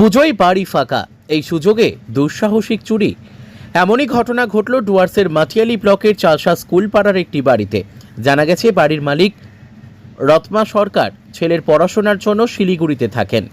পুজোয় বাড়ি ফাঁকা। এই সুযোগে দুঃসাহসিক চুরি। এমনই ঘটনা ঘটল ডুয়ার্সের মাটিয়ালি ব্লকের চালসা স্কুল পাড়ার একটি বাড়িতে। জানা গেছে, বাড়ির মালিক রত্মা সরকার। ছেলের পড়াশোনার জন্য শিলিগুড়িতে থাকেন।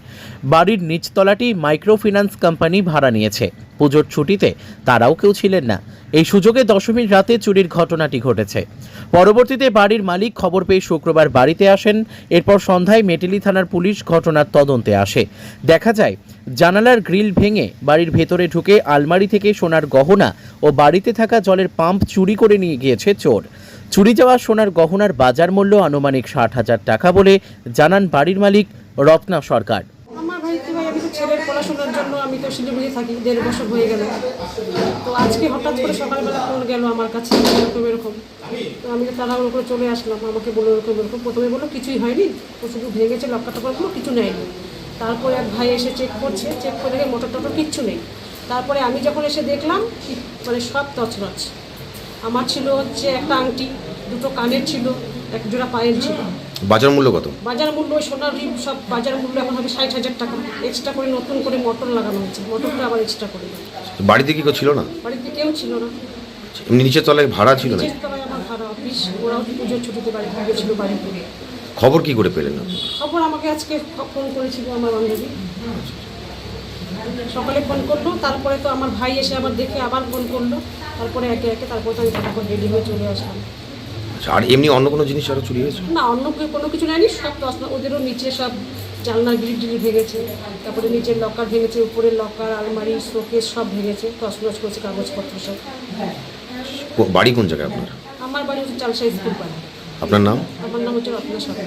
বাড়ির নিচতলাটি মাইক্রোফিন্যান্স কোম্পানি ভাড়া নিয়েছে। পুজোর ছুটিতে তারাও কেউ ছিলেন না। এই সুযোগে দশমীর রাতে চুরির ঘটনাটি ঘটেছে। পরবর্তীতে বাড়ির মালিক খবর পেয়ে শুক্রবার বাড়িতে আসেন। এরপর সন্ধ্যায় মেটেলি থানার পুলিশ ঘটনার তদন্তে আসে। দেখা যায়, জানালার গ্রিল ভেঙে বাড়ির ভেতরে ঢুকে আলমারি থেকে সোনার গহনা ও বাড়িতে থাকা জলের পাম্প চুরি করে নিয়ে গিয়েছে চোর। চুরি যাওয়া সোনার গহনার বাজার মূল্য আনুমানিক ষাট হাজার টাকা বলে জানান বাড়ির মালিক রত্না সরকার। ছেলের পড়াশোনার জন্য আমি তো থাকি, দেড় বছর হয়ে তো আজকে হঠাৎ করে সকালবেলা গেল আমার কাছে তো আমি করে চলে আসলাম, আমাকে প্রথমে বলল কিছুই হয়নি ভেঙেছে কিছু নেয়নি। তারপরে এক ভাই এসে চেক করছে চেক করে দেখে মোটর টোটর কিচ্ছু নেই। তারপরে আমি যখন এসে দেখলাম মানে সব তছনছ। আমার ছিল হচ্ছে একটা আংটি, দুটো কানের ছিল, এক জোড়া পায়ের ছিল। বাজার মূল্য কত? বাজার মূল্য সোনার রিম সব বাজার মূল্য এখন হবে ষাট হাজার টাকা। এক্সট্রা করে নতুন করে মোটর লাগানো হয়েছে। মোটরটা আবার এক্সট্রা করে বাড়িতে কি কেউ ছিল না? বাড়িতে কেউ ছিল না। এমনি নিচের তলায় ভাড়া ছিল না নিচের তলায় আমার ভাড়া অফিস ওরাও পুজোর ছুটিতে বাড়ি বাড়িতে। খবর কি করে পেলেন? খবর আমাকে আজকে ফোন করেছিল আমার বান্ধবী। সকালে ফোন করল তারপরে তো আমার ভাই এসে আবার দেখে আবার ফোন করল। তারপরে একে একে তারপরে তো আমি ফটাফট রেডি হয়ে চলে আসলাম। আচ্ছা আর এমনি অন্য কোনো জিনিস আরও চুরি হয়েছে? না অন্য কোনো কিছু নেয়নি সব তসনা ওদেরও নিচে সব জানলা গ্রিল টিল ভেঙেছে তারপরে নিচের লকার ভেঙেছে উপরের লকার আলমারি শোকেস সব ভেঙেছে তসনস করেছে কাগজপত্র সব। হ্যাঁ বাড়ি কোন জায়গায় আপনার? আমার বাড়ি হচ্ছে চালসা স্কুল পাড়া। আপনার নাম? আমার নাম হচ্ছে রত্না সরকার।